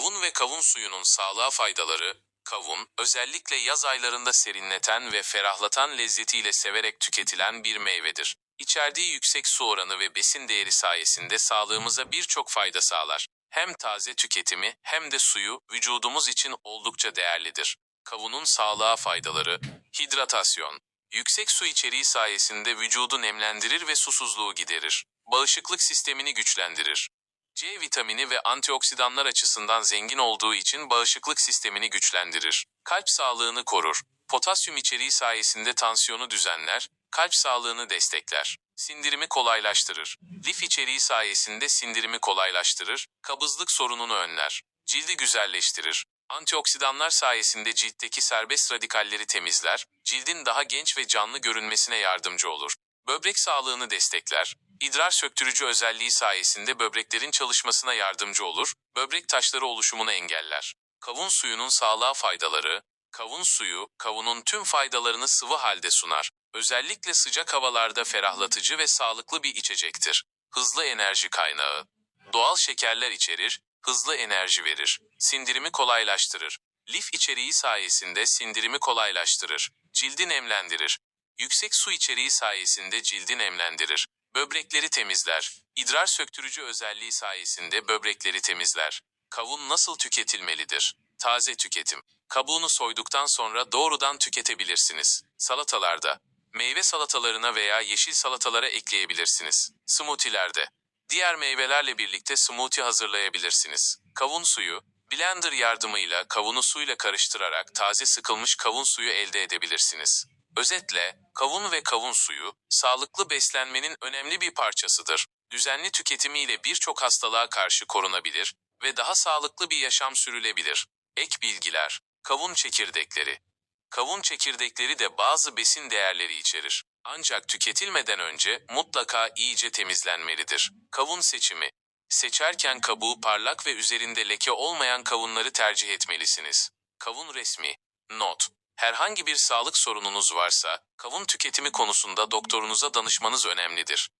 Kavun ve kavun suyunun sağlığa faydaları, kavun, özellikle yaz aylarında serinleten ve ferahlatan lezzetiyle severek tüketilen bir meyvedir. İçerdiği yüksek su oranı ve besin değeri sayesinde sağlığımıza birçok fayda sağlar. Hem taze tüketimi hem de suyu vücudumuz için oldukça değerlidir. Kavunun sağlığa faydaları, hidratasyon, yüksek su içeriği sayesinde vücudu nemlendirir ve susuzluğu giderir. Bağışıklık sistemini güçlendirir. C vitamini ve antioksidanlar açısından zengin olduğu için bağışıklık sistemini güçlendirir. Kalp sağlığını korur. Potasyum içeriği sayesinde tansiyonu düzenler, kalp sağlığını destekler. Sindirimi kolaylaştırır. Lif içeriği sayesinde sindirimi kolaylaştırır, kabızlık sorununu önler. Cildi güzelleştirir. Antioksidanlar sayesinde ciltteki serbest radikalleri temizler, cildin daha genç ve canlı görünmesine yardımcı olur. Böbrek sağlığını destekler. İdrar söktürücü özelliği sayesinde böbreklerin çalışmasına yardımcı olur, böbrek taşları oluşumunu engeller. Kavun suyunun sağlığa faydaları, kavun suyu, kavunun tüm faydalarını sıvı halde sunar. Özellikle sıcak havalarda ferahlatıcı ve sağlıklı bir içecektir. Hızlı enerji kaynağı. Doğal şekerler içerir, hızlı enerji verir. Sindirimi kolaylaştırır. Lif içeriği sayesinde sindirimi kolaylaştırır. Cildi nemlendirir. Yüksek su içeriği sayesinde cildi nemlendirir. Böbrekleri temizler. İdrar söktürücü özelliği sayesinde böbrekleri temizler. Kavun nasıl tüketilmelidir? Taze tüketim. Kabuğunu soyduktan sonra doğrudan tüketebilirsiniz. Salatalarda. Meyve salatalarına veya yeşil salatalara ekleyebilirsiniz. Smoothie'lerde. Diğer meyvelerle birlikte smoothie hazırlayabilirsiniz. Kavun suyu, blender yardımıyla kavunu suyla karıştırarak taze sıkılmış kavun suyu elde edebilirsiniz. Özetle, kavun ve kavun suyu, sağlıklı beslenmenin önemli bir parçasıdır. Düzenli tüketimiyle birçok hastalığa karşı korunabilir ve daha sağlıklı bir yaşam sürülebilir. Ek bilgiler, kavun çekirdekleri. Kavun çekirdekleri de bazı besin değerleri içerir. Ancak tüketilmeden önce mutlaka iyice temizlenmelidir. Kavun seçimi. Seçerken kabuğu parlak ve üzerinde leke olmayan kavunları tercih etmelisiniz. Kavun resmi. Not. Herhangi bir sağlık sorununuz varsa, kavun tüketimi konusunda doktorunuza danışmanız önemlidir.